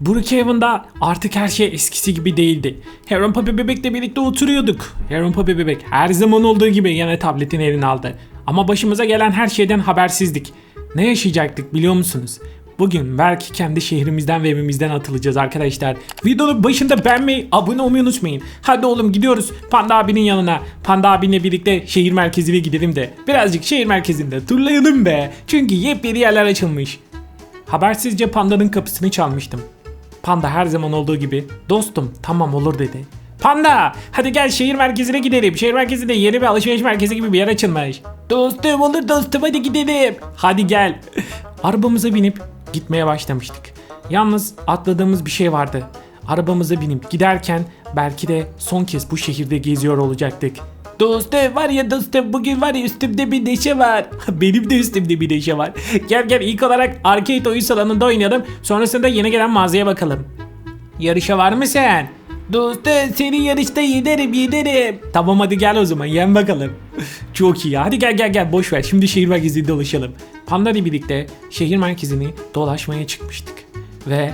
Brookhaven'da artık her şey eskisi gibi değildi. Heron Papi Bebek'le birlikte oturuyorduk. Heron Papi Bebek her zaman olduğu gibi yine tabletin eline aldı. Ama başımıza gelen her şeyden habersizdik. Ne yaşayacaktık biliyor musunuz? Bugün belki kendi şehrimizden ve evimizden atılacağız arkadaşlar. Videonun başında beğenmeyi, abone olmayı unutmayın. Hadi oğlum gidiyoruz Panda abinin yanına. Panda abinle birlikte şehir merkezine gidelim de birazcık şehir merkezinde turlayalım be. Çünkü yepyeni yerler açılmış. Habersizce pandanın kapısını çalmıştım. Panda her zaman olduğu gibi dostum tamam olur dedi. Panda hadi gel şehir merkezine gidelim. Şehir merkezinde yeni bir alışveriş merkezi gibi bir yer açılmış. Dostum olur dostum hadi gidelim. Hadi gel. Arabamıza binip gitmeye başlamıştık. Yalnız atladığımız bir şey vardı. Arabamıza binip giderken belki de son kez bu şehirde geziyor olacaktık. Dostum var ya dostum bugün var ya üstümde bir neşe var. Benim de üstümde bir neşe var. Gel gel ilk olarak arcade oyun salonunda oynayalım. Sonrasında yeni gelen mağazaya bakalım. Yarışa var mı sen? Dostum seni yarışta yenerim yenerim. Tamam hadi gel o zaman yen bakalım. Çok iyi hadi gel gel gel boş ver şimdi şehir merkezinde dolaşalım. Panda ile birlikte şehir merkezini dolaşmaya çıkmıştık. Ve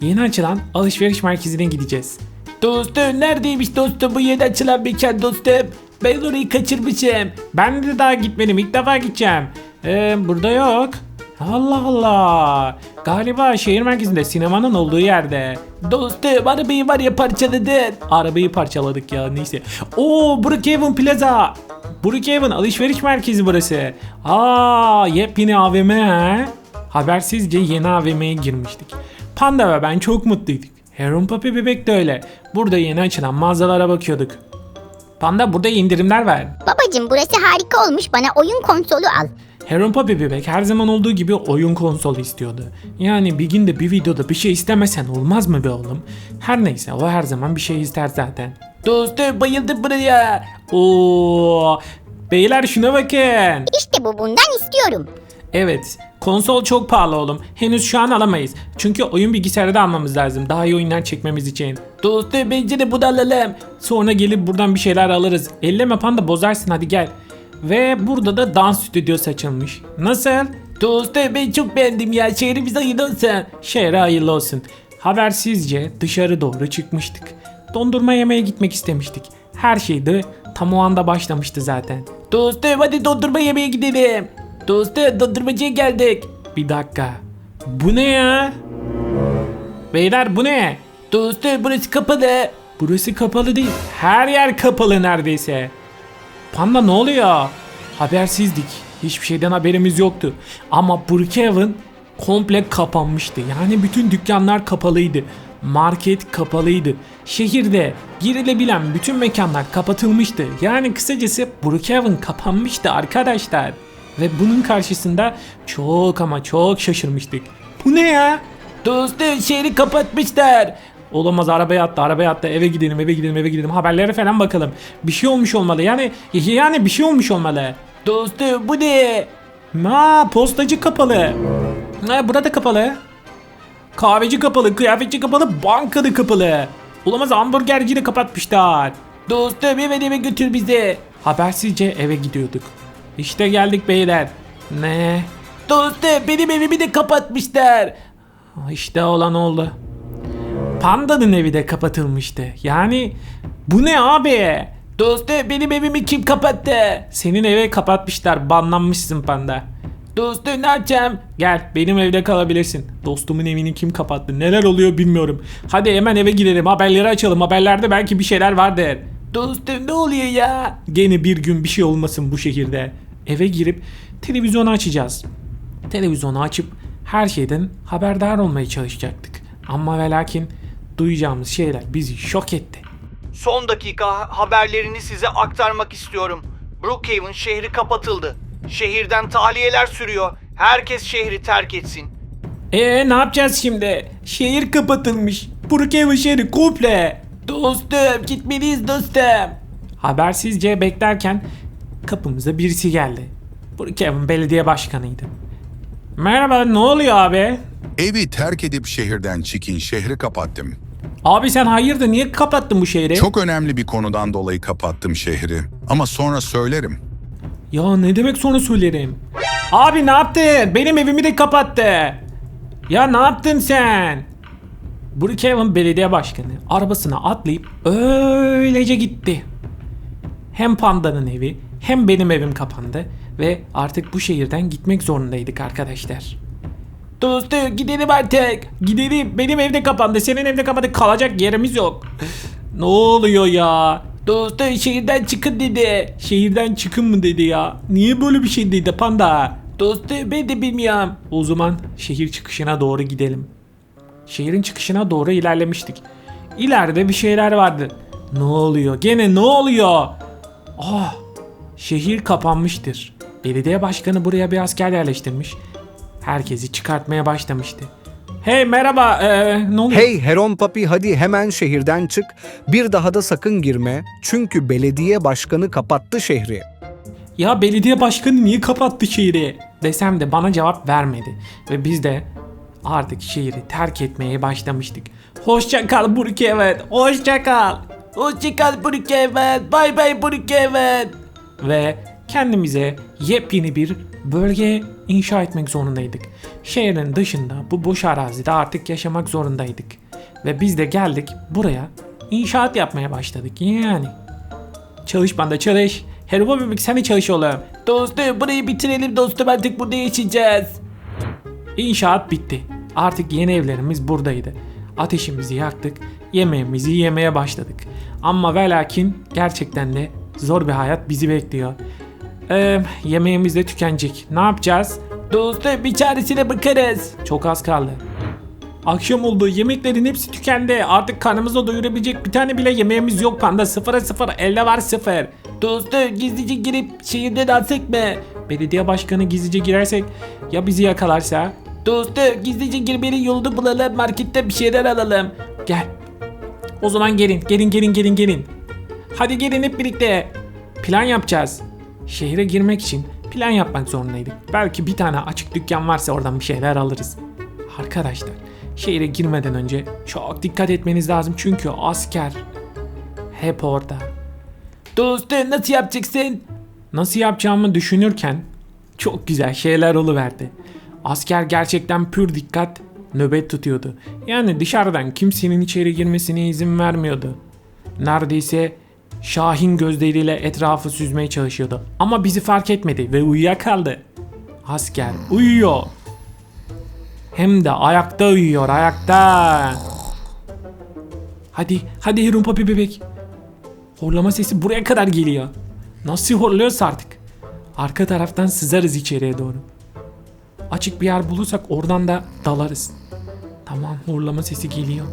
yeni açılan alışveriş merkezine gideceğiz. Dostum neredeymiş dostum bu yeni açılan mekan dostum? Ben orayı kaçırmışım. Ben de daha gitmedim ilk defa gideceğim. Ee, burada yok. Allah Allah. Galiba şehir merkezinde sinemanın olduğu yerde. Dostum arabayı var ya parçaladın. Arabayı parçaladık ya neyse. Oo Brookhaven Plaza. Brookhaven alışveriş merkezi burası. Aa yepyeni AVM. Habersizce yeni AVM'ye girmiştik. Panda ve ben çok mutluyduk. Heron Papi bebek de öyle. Burada yeni açılan mağazalara bakıyorduk. Panda burada indirimler var. Babacım burası harika olmuş bana oyun konsolu al. Heron Papi bebek her zaman olduğu gibi oyun konsolu istiyordu. Yani bir günde bir videoda bir şey istemesen olmaz mı be oğlum? Her neyse o her zaman bir şey ister zaten. Dostum bayıldım buraya. Oo, beyler şuna bakın. İşte bu bundan istiyorum. Evet, konsol çok pahalı oğlum. Henüz şu an alamayız. Çünkü oyun bilgisayarı da almamız lazım. Daha iyi oyunlar çekmemiz için. Dostum bence de bunu alalım. Sonra gelip buradan bir şeyler alırız. Elleme panda bozarsın hadi gel. Ve burada da dans stüdyosu açılmış. Nasıl? Dostum ben çok beğendim ya. Şehrimiz hayırlı olsun. Şehre hayırlı olsun. Habersizce dışarı doğru çıkmıştık. Dondurma yemeye gitmek istemiştik. Her şey de tam o anda başlamıştı zaten. Dostum hadi dondurma yemeye gidelim. Dostum dondurmacıya geldik. Bir dakika. Bu ne ya? Beyler bu ne? Dostum burası kapalı. Burası kapalı değil. Her yer kapalı neredeyse. Panda ne oluyor? Habersizdik. Hiçbir şeyden haberimiz yoktu. Ama Brookhaven komple kapanmıştı. Yani bütün dükkanlar kapalıydı. Market kapalıydı. Şehirde girilebilen bütün mekanlar kapatılmıştı. Yani kısacası Brookhaven kapanmıştı arkadaşlar. Ve bunun karşısında çok ama çok şaşırmıştık. Bu ne ya? Dostum şehri kapatmışlar. Olamaz arabaya attı arabaya attı eve gidelim eve gidelim eve gidelim haberlere falan bakalım. Bir şey olmuş olmalı yani yani bir şey olmuş olmalı. Dostum bu ne? Ma postacı kapalı. Ha, burada kapalı. Kahveci kapalı, kıyafetçi kapalı, bankada kapalı. Olamaz hamburgerci de kapatmışlar. Dostum eve eve götür bizi. Habersizce eve gidiyorduk. İşte geldik beyler. Ne? Dostum benim evimi de kapatmışlar. İşte olan oldu. Panda'nın evi de kapatılmıştı. Yani bu ne abi? Dostum benim evimi kim kapattı? Senin eve kapatmışlar. Banlanmışsın Panda. Dostum ne yapacağım? Gel benim evde kalabilirsin. Dostumun evini kim kapattı? Neler oluyor bilmiyorum. Hadi hemen eve gidelim. Haberleri açalım. Haberlerde belki bir şeyler vardır. Dostum ne oluyor ya? Gene bir gün bir şey olmasın bu şehirde. Eve girip televizyonu açacağız. Televizyonu açıp her şeyden haberdar olmaya çalışacaktık. Ama ve lakin duyacağımız şeyler bizi şok etti. Son dakika haberlerini size aktarmak istiyorum. Brookhaven şehri kapatıldı. Şehirden tahliyeler sürüyor. Herkes şehri terk etsin. Ee ne yapacağız şimdi? Şehir kapatılmış. Brookhaven şehri komple. Dostum gitmeliyiz dostum. Habersizce beklerken kapımıza birisi geldi. Brookhaven belediye başkanıydı. Merhaba ne oluyor abi? Evi terk edip şehirden çıkın şehri kapattım. Abi sen hayırdır niye kapattın bu şehri? Çok önemli bir konudan dolayı kapattım şehri. Ama sonra söylerim. Ya ne demek sonra söylerim. Abi ne yaptın? Benim evimi de kapattı. Ya ne yaptın sen? Brookhaven belediye başkanı arabasına atlayıp öylece gitti. Hem pandanın evi hem benim evim kapandı ve artık bu şehirden gitmek zorundaydık arkadaşlar. Dostum gidelim artık. Gidelim. Benim evde kapandı. Senin evde kapandı. Kalacak yerimiz yok. ne oluyor ya? Dostum şehirden çıkın dedi. Şehirden çıkın mı dedi ya? Niye böyle bir şey dedi panda? Dostum ben de bilmiyorum. O zaman şehir çıkışına doğru gidelim. Şehrin çıkışına doğru ilerlemiştik. İleride bir şeyler vardı. Ne oluyor? Gene ne oluyor? Ah! Şehir kapanmıştır. Belediye başkanı buraya bir asker yerleştirmiş. Herkesi çıkartmaya başlamıştı. Hey merhaba, ee, ne oluyor? Hey Heron Papi hadi hemen şehirden çık. Bir daha da sakın girme. Çünkü belediye başkanı kapattı şehri. Ya belediye başkanı niye kapattı şehri? Desem de bana cevap vermedi. Ve biz de artık şehri terk etmeye başlamıştık. Hoşça kal Brookhaven. Hoşça kal. Hoşça kal Brookhaven. Bay bay Brookhaven. Ve kendimize yepyeni bir bölge inşa etmek zorundaydık. Şehrin dışında bu boş arazide artık yaşamak zorundaydık. Ve biz de geldik buraya inşaat yapmaya başladık yani. Çalış banda çalış. Herba bebek sen de çalış oğlum. Dostum burayı bitirelim dostum artık burada yaşayacağız. İnşaat bitti. Artık yeni evlerimiz buradaydı. Ateşimizi yaktık, yemeğimizi yemeye başladık. Ama ve lakin gerçekten de zor bir hayat bizi bekliyor. Ee, yemeğimiz de tükenecek. Ne yapacağız? Dostum bir çaresine bakarız. Çok az kaldı. Akşam oldu. Yemeklerin hepsi tükendi. Artık karnımızı doyurabilecek bir tane bile yemeğimiz yok panda. Sıfıra sıfır. Elde var sıfır. Dostum gizlice girip şehirde dansek mı? Belediye başkanı gizlice girersek ya bizi yakalarsa? Dostum gizlice girmenin yolunu bulalım. Markette bir şeyler alalım. Gel. O zaman gelin. Gelin gelin gelin gelin. Hadi gelin hep birlikte. Plan yapacağız. Şehre girmek için plan yapmak zorundaydık. Belki bir tane açık dükkan varsa oradan bir şeyler alırız. Arkadaşlar şehre girmeden önce çok dikkat etmeniz lazım çünkü asker hep orada. Dostum nasıl yapacaksın? Nasıl yapacağımı düşünürken çok güzel şeyler oluverdi. Asker gerçekten pür dikkat nöbet tutuyordu. Yani dışarıdan kimsenin içeri girmesine izin vermiyordu. Neredeyse Şahin gözleriyle etrafı süzmeye çalışıyordu. Ama bizi fark etmedi ve uyuyakaldı. Asker uyuyor. Hem de ayakta uyuyor ayakta. Hadi hadi Papi bebek. Horlama sesi buraya kadar geliyor. Nasıl horluyorsa artık. Arka taraftan sızarız içeriye doğru. Açık bir yer bulursak oradan da dalarız. Tamam horlama sesi geliyor.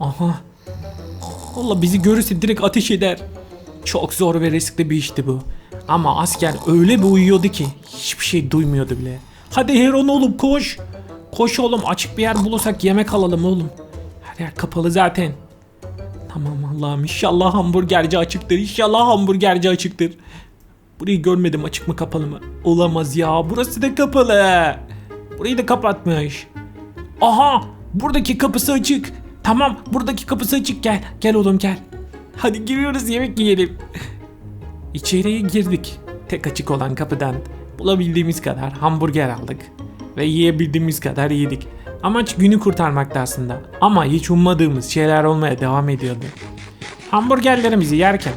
Aha. Allah bizi görürse direkt ateş eder. Çok zor ve riskli bir işti bu. Ama asker öyle bir uyuyordu ki hiçbir şey duymuyordu bile. Hadi Heron oğlum koş. Koş oğlum açık bir yer bulursak yemek alalım oğlum. Her yer kapalı zaten. Tamam Allah'ım inşallah hamburgerci açıktır. İnşallah hamburgerci açıktır. Burayı görmedim açık mı kapalı mı? Olamaz ya burası da kapalı. Burayı da kapatmış. Aha buradaki kapısı açık. Tamam buradaki kapısı açık gel. Gel oğlum gel. Hadi giriyoruz yemek yiyelim. İçeriye girdik. Tek açık olan kapıdan bulabildiğimiz kadar hamburger aldık. Ve yiyebildiğimiz kadar yedik. Amaç günü kurtarmaktı aslında. Ama hiç ummadığımız şeyler olmaya devam ediyordu. Hamburgerlerimizi yerken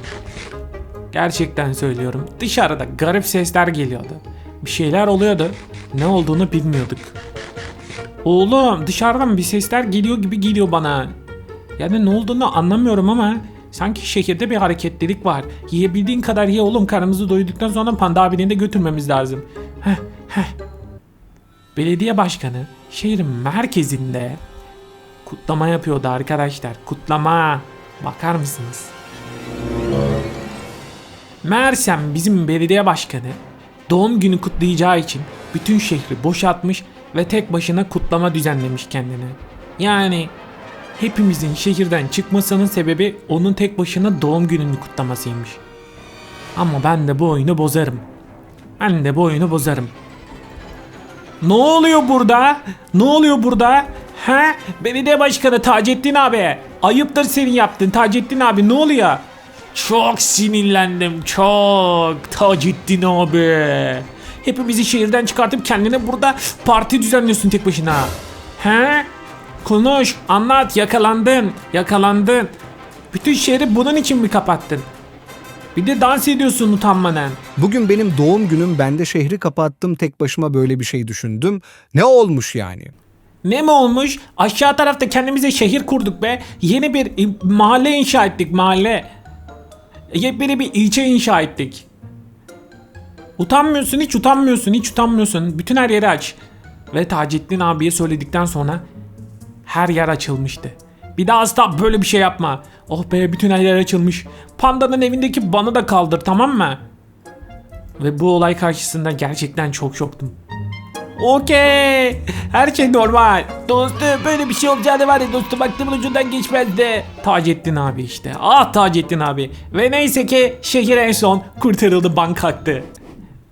gerçekten söylüyorum dışarıda garip sesler geliyordu. Bir şeyler oluyordu. Ne olduğunu bilmiyorduk. Oğlum dışarıdan bir sesler geliyor gibi geliyor bana. Yani ne olduğunu anlamıyorum ama sanki şehirde bir hareketlilik var. Yiyebildiğin kadar ye oğlum karnımızı doyduktan sonra panda abinin de götürmemiz lazım. Heh heh. Belediye başkanı şehrin merkezinde kutlama yapıyordu arkadaşlar. Kutlama. Bakar mısınız? Meğersem bizim belediye başkanı doğum günü kutlayacağı için bütün şehri boşaltmış ve tek başına kutlama düzenlemiş kendine. Yani hepimizin şehirden çıkmasının sebebi onun tek başına doğum gününü kutlamasıymış. Ama ben de bu oyunu bozarım. Ben de bu oyunu bozarım. Ne oluyor burada? Ne oluyor burada? He? Belediye başkanı Taceddin abi. Ayıptır senin yaptın Taceddin abi ne oluyor? Çok sinirlendim çok Taceddin abi. Hepimizi şehirden çıkartıp kendine burada parti düzenliyorsun tek başına. He? Konuş, anlat, yakalandın, yakalandın. Bütün şehri bunun için mi kapattın? Bir de dans ediyorsun utanmadan. Bugün benim doğum günüm ben de şehri kapattım tek başıma böyle bir şey düşündüm. Ne olmuş yani? Ne mi olmuş? Aşağı tarafta kendimize şehir kurduk be. Yeni bir i- mahalle inşa ettik mahalle. Yepyeni bir ilçe inşa ettik. Utanmıyorsun hiç utanmıyorsun hiç utanmıyorsun. Bütün her yeri aç. Ve Taceddin abiye söyledikten sonra her yer açılmıştı. Bir daha asla böyle bir şey yapma. Oh be bütün her yer açılmış. Panda'nın evindeki banı da kaldır tamam mı? Ve bu olay karşısında gerçekten çok şoktum. Okey. Her şey normal. Dostum böyle bir şey olacağını var ya dostum aklımın ucundan geçmezdi. Taceddin abi işte. Ah Taceddin abi. Ve neyse ki şehir en son kurtarıldı bank kalktı.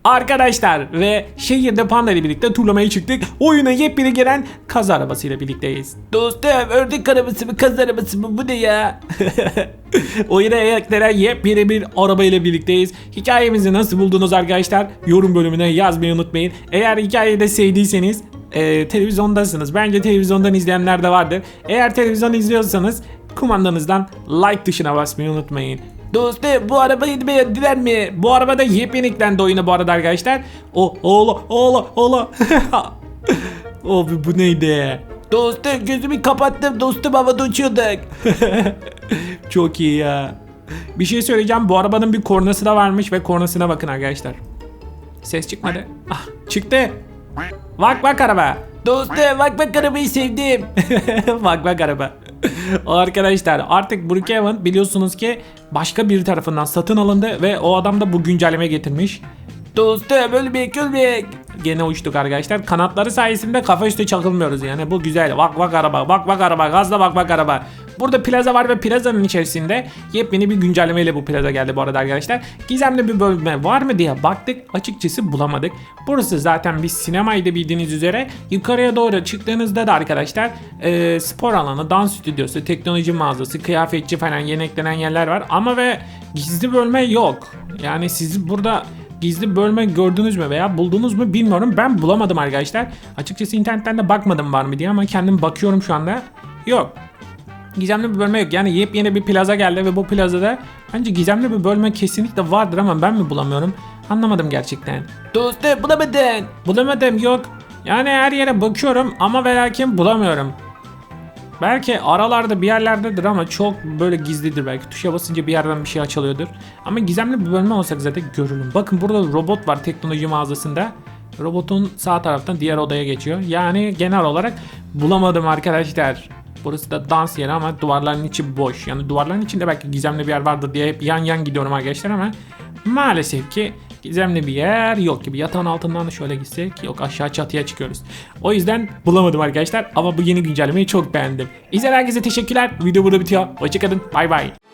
Arkadaşlar ve şehirde Panda ile birlikte turlamaya çıktık. Oyuna yepyeni gelen kaz arabasıyla birlikteyiz. Dostum ördek arabası mı kaz arabası mı bu ne ya? Oyuna eklenen yepyeni bir arabayla birlikteyiz. Hikayemizi nasıl buldunuz arkadaşlar? Yorum bölümüne yazmayı unutmayın. Eğer hikayeyi de sevdiyseniz e, televizyondasınız. Bence televizyondan izleyenler de vardır. Eğer televizyon izliyorsanız kumandanızdan like tuşuna basmayı unutmayın. Dostum bu arabayı beğendiler mi? Bu arabada yepyeni eklendi oyuna bu arada arkadaşlar. O ola ola ola. Abi bu neydi? Dostum gözümü kapattım dostum havada uçuyorduk. Çok iyi ya. Bir şey söyleyeceğim bu arabanın bir kornası da varmış ve kornasına bakın arkadaşlar. Ses çıkmadı. Ah çıktı. Bak bak araba. Dostum bak bak arabayı sevdim. bak bak araba. Arkadaşlar artık Brookhaven biliyorsunuz ki başka bir tarafından satın alındı ve o adam da bu güncelleme getirmiş. Dostum ölmek ölmek. Gene uçtuk arkadaşlar. Kanatları sayesinde kafa üstü çakılmıyoruz yani. Bu güzel. Bak bak araba. Bak bak araba. Gazla bak bak araba. Burada plaza var ve plazanın içerisinde yepyeni bir güncellemeyle bu plaza geldi bu arada arkadaşlar. Gizemli bir bölme var mı diye baktık. Açıkçası bulamadık. Burası zaten bir sinemaydı bildiğiniz üzere. Yukarıya doğru çıktığınızda da arkadaşlar e, spor alanı, dans stüdyosu, teknoloji mağazası, kıyafetçi falan yeni eklenen yerler var. Ama ve gizli bölme yok. Yani sizi burada gizli bölme gördünüz mü veya buldunuz mu bilmiyorum. Ben bulamadım arkadaşlar. Açıkçası internetten de bakmadım var mı diye ama kendim bakıyorum şu anda. Yok. Gizemli bir bölme yok. Yani yepyeni bir plaza geldi ve bu plazada bence gizemli bir bölme kesinlikle vardır ama ben mi bulamıyorum? Anlamadım gerçekten. Dostum bulamadın. Bulamadım yok. Yani her yere bakıyorum ama ve lakin bulamıyorum. Belki aralarda bir yerlerdedir ama çok böyle gizlidir belki. Tuşa basınca bir yerden bir şey açılıyordur. Ama gizemli bir bölme olsak zaten görürüm. Bakın burada robot var teknoloji mağazasında. Robotun sağ taraftan diğer odaya geçiyor. Yani genel olarak bulamadım arkadaşlar. Burası da dans yeri ama duvarların içi boş. Yani duvarların içinde belki gizemli bir yer vardır diye hep yan yan gidiyorum arkadaşlar ama maalesef ki gizemli bir yer yok gibi. Yatağın altından da şöyle gitsek yok aşağı çatıya çıkıyoruz. O yüzden bulamadım arkadaşlar ama bu yeni güncellemeyi çok beğendim. İzleyen herkese teşekkürler. Video burada bitiyor. Hoşçakalın. Bay bay.